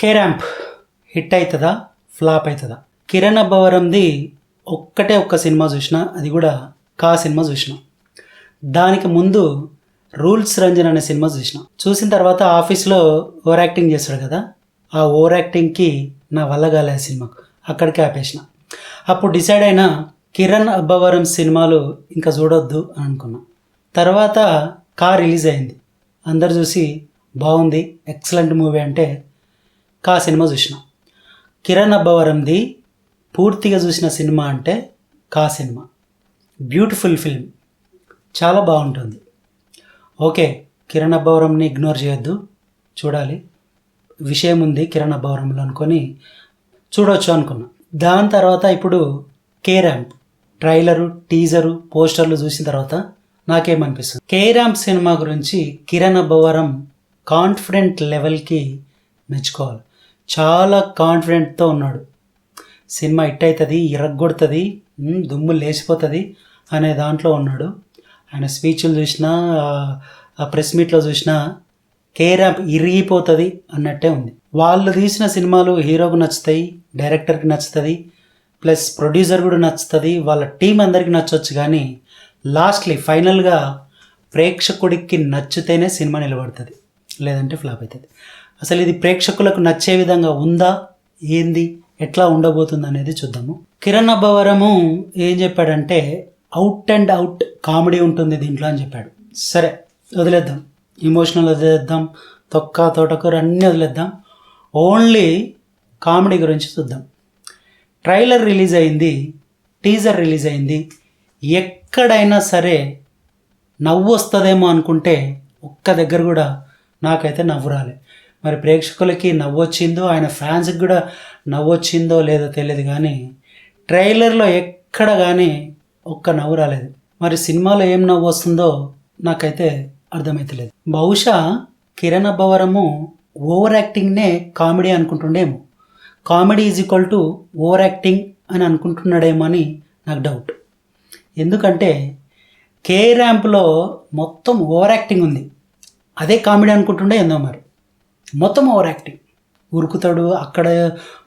కే ramp hit అవుతుందా flop అవుతుందా కిరణ్ అబ్బవరంది ఒక్కటే ఒక్క సినిమా చూసిన అది కూడా కా సినిమా చూసిన. దానికి ముందు రూల్స్ రంజన్ అనే సినిమా చూసిన. చూసిన తర్వాత ఆఫీస్లో ఓవర్ యాక్టింగ్ చేస్తాడు కదా ఆ ఓవర్ యాక్టింగ్కి నా వల్ల కాలే ఆ సినిమాకు. అక్కడికి ఆపేసిన. అప్పుడు డిసైడ్ అయిన కిరణ్ అబ్బవరం సినిమాలు ఇంకా చూడొద్దు అని అనుకున్నా. తర్వాత కా రిలీజ్ అయింది. అందరు చూసి బాగుంది ఎక్సలెంట్ మూవీ అంటే కా సినిమా చూసిన. కిరణ్ అబ్బవరంది పూర్తిగా చూసిన సినిమా అంటే కా సినిమా. Beautiful film. చాలా బాగుంటుంది. ఓకే కిరణ్ అబ్బవరంని ఇగ్నోర్ చేయొద్దు. చూడాలి. విషయం ఉంది కిరణ్ అబ్బవరంలో అనుకొని చూడొచ్చు అనుకున్నా. దాని తర్వాత ఇప్పుడు కే ర్యాంప్ ట్రైలరు టీజరు పోస్టర్లు చూసిన తర్వాత నాకేమనిపిస్తుంది కే ర్యాంప్ సినిమా గురించి కిరణ్ అబ్బవరం కాన్ఫిడెంట్ లెవెల్కి మెచ్చుకోవాలి. చాలా కాన్ఫిడెంట్తో ఉన్నాడు. సినిమా హిట్ అవుతుంది ఇరగ్గొడుతుంది దుమ్ము లేచిపోతుంది అనే దాంట్లో ఉన్నాడు. ఆయన స్పీచ్లు చూసినా ఆ- ప్రెస్ మీట్లో చూసినా కేరాప్ ఇరిగిపోతుంది అన్నట్టే ఉంది. వాళ్ళు తీసిన సినిమాలు హీరోకు నచ్చుతాయి డైరెక్టర్కి నచ్చుతుంది ప్లస్ ప్రొడ్యూసర్ కూడా నచ్చుతుంది వాళ్ళ టీం అందరికి నచ్చవచ్చు కానీ లాస్ట్లీ ఫైనల్గా ప్రేక్షకుడికి నచ్చితేనే సినిమా నిలబడుతుంది. లేదంటే ఫ్లాప్ అవుతుంది అసలు ఇది ప్రేక్షకులకు నచ్చే విధంగా ఉందా? ఏంది? ఎట్లా ఉండబోతుంది అనేది చూద్దాము. కిరణ్ అబ్బవరము ఏం చెప్పాడంటే అవుట్ అండ్ అవుట్ కామెడీ ఉంటుంది దీంట్లో అని చెప్పాడు. సరే వదిలేద్దాం. ఇమోషనల్ వదిలేద్దాం. తొక్క తోటకూర అన్నీ వదిలేద్దాం. ఓన్లీ కామెడీ గురించి చూద్దాం. ట్రైలర్ రిలీజ్ అయింది టీజర్ రిలీజ్ అయింది. ఎక్కడైనా సరే నవ్వు వస్తుందేమో అనుకుంటే ఒక్క దగ్గర కూడా నాకైతే నవ్వు రాలే. మరి ప్రేక్షకులకి నవ్వు వచ్చిందో ఆయన ఫ్యాన్స్కి కూడా నవ్వు వచ్చిందో లేదో తెలియదు కానీ ట్రైలర్లో ఎక్కడ కానీ ఒక్క నవ్వు రాలేదు. మరి సినిమాలో ఏం నవ్వు వస్తుందో నాకైతే అర్థమైతలేదు. బహుశా కిరణ్ అబ్బవరము ఓవర్ యాక్టింగ్నే comedy అనుకుంటుండేమో. Comedy is equal to over acting అని అనుకుంటున్నాడేమో అని నాకు డౌట్. ఎందుకంటే కే ర్యాంప్లో మొత్తం ఓవర్ యాక్టింగ్ ఉంది. అదే కామెడీ అనుకుంటుండే ఏందో మరి మొత్తం ఓవర్ యాక్టింగ్. ఉరుకుతాడు అక్కడ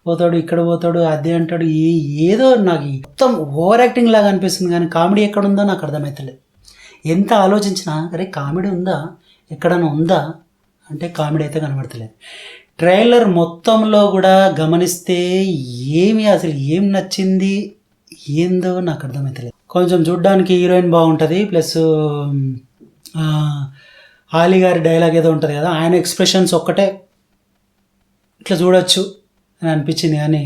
పోతాడు ఇక్కడ పోతాడు అదే అంటాడు ఏ ఏదో నాకు మొత్తం ఓవర్ యాక్టింగ్ లాగా అనిపిస్తుంది కానీ కామెడీ ఎక్కడ ఉందో నాకు అర్థమవుతలేదు ఎంత ఆలోచించినా అరే కామెడీ ఉందా? ఎక్కడైనా ఉందా? అంటే కామెడీ అయితే కనబడతలేదు. ట్రైలర్ మొత్తంలో కూడా గమనిస్తే ఏమి అసలు ఏం నచ్చింది ఏందో నాకు అర్థమవుతలేదు కొంచెం చూడ్డానికి హీరోయిన్ బాగుంటుంది ప్లస్ ఆలీ గారి డైలాగ్ ఏదో ఉంటుంది కదా ఆయన ఎక్స్ప్రెషన్స్ ఒక్కటే. ఇట్లా చూడొచ్చు అని అనిపించింది కానీ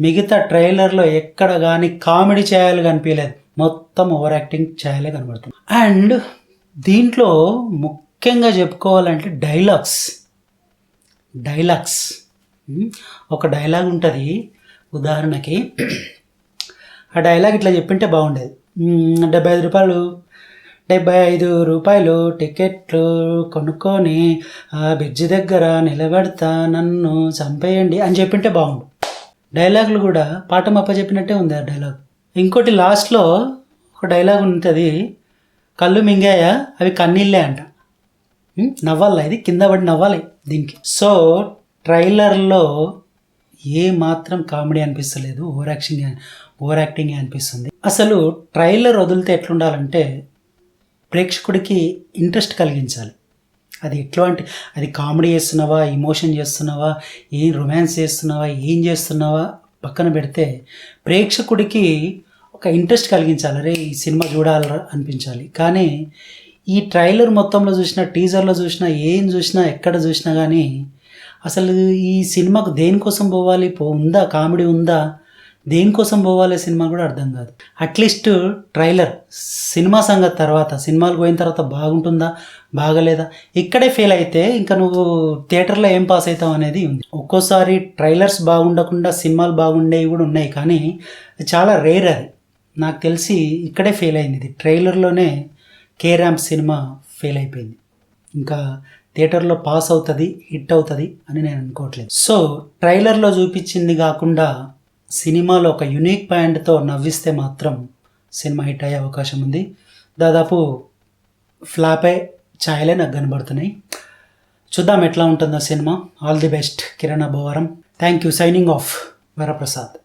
మిగతా ట్రైలర్లో ఎక్కడ కానీ కామెడీ చేయాలి కనిపించలేదు. మొత్తం ఓవర్ యాక్టింగ్ చేయాలే కనబడుతుంది. అండ్ దీంట్లో ముఖ్యంగా చెప్పుకోవాలంటే డైలాగ్స్. డైలాగ్స్. ఒక డైలాగ్ ఉంటుంది ఉదాహరణకి ఆ డైలాగ్ ఇట్లా చెప్పింటే బాగుండేది. డెబ్బై ఐదు రూపాయలు డెబ్బై ఐదు రూపాయలు టికెట్లు కొనుక్కొని ఆ బ్రిడ్జి దగ్గర నిలబెడతా నన్ను చంపేయండి అని చెప్పింటే బాగుండు. డైలాగులు కూడా పాఠం అప్ప చెప్పినట్టే ఉంది ఆ డైలాగ్. ఇంకోటి లాస్ట్లో ఒక డైలాగ్ ఉంటుంది కళ్ళు మింగాయా? అవి కన్నీళ్ళే అంట. నవ్వాలి నవ్వాలా ఇది? కింద పడి నవ్వాలి దీనికి. సో ట్రైలర్లో ఏ మాత్రం కామెడీ అనిపిస్తలేదు ఓవర్ యాక్షన్ ఓవర్ యాక్టింగ్ అనిపిస్తుంది. అసలు ట్రైలర్ వదిలితే ఎట్లుండాలంటే ప్రేక్షకుడికి ఇంట్రెస్ట్ కలిగించాలి. అది ఎట్లాంటి అది కామెడీ చేస్తున్నావా ఇమోషన్ చేస్తున్నావా ఏం రొమాన్స్ చేస్తున్నావా ఏం చేస్తున్నావా పక్కన పెడితే ప్రేక్షకుడికి ఒక ఇంట్రెస్ట్ కలిగించాలి. అరే ఈ సినిమా చూడాలరా అనిపించాలి. కానీ ఈ ట్రైలర్ మొత్తంలో చూసినా టీజర్లో చూసినా ఏం చూసినా ఎక్కడ చూసినా కానీ అసలు ఈ సినిమాకు దేనికోసం పోవాలి? పో ఉందా? కామెడీ ఉందా? దేనికోసం పోవాలి సినిమా కూడా అర్థం కాదు. అట్లీస్ట్ ట్రైలర్ సినిమా సంగతి తర్వాత సినిమాలు పోయిన తర్వాత బాగుంటుందా బాగలేదా? ఇక్కడే ఫెయిల్ అయితే ఇంకా నువ్వు థియేటర్లో ఏం పాస్ అవుతావు అనేది ఉంది. ఒక్కోసారి ట్రైలర్స్ బాగుండకుండా సినిమాలు బాగుండేవి కూడా ఉన్నాయి కానీ చాలా రేర్ అది. నాకు తెలిసి ఇక్కడే ఫెయిల్ అయింది ఇది. ట్రైలర్లోనే కే ర్యాంప్ సినిమా ఫెయిల్ అయిపోయింది. ఇంకా థియేటర్లో పాస్ అవుతుంది హిట్ అవుతుంది అని నేను అనుకోవట్లేదు. సో ట్రైలర్లో చూపించింది కాకుండా సినిమాలో ఒక యునిక్ పాయింట్తో నవ్విస్తే మాత్రం సినిమా హిట్ అయ్యే అవకాశం ఉంది. దాదాపు ఫ్లాపే ఛాయలే నాకు కనబడుతున్నాయి. చూద్దాం ఎట్లా ఉంటుందో cinema. All the best Kiran Abbavaram thank you signing off Varaprasad.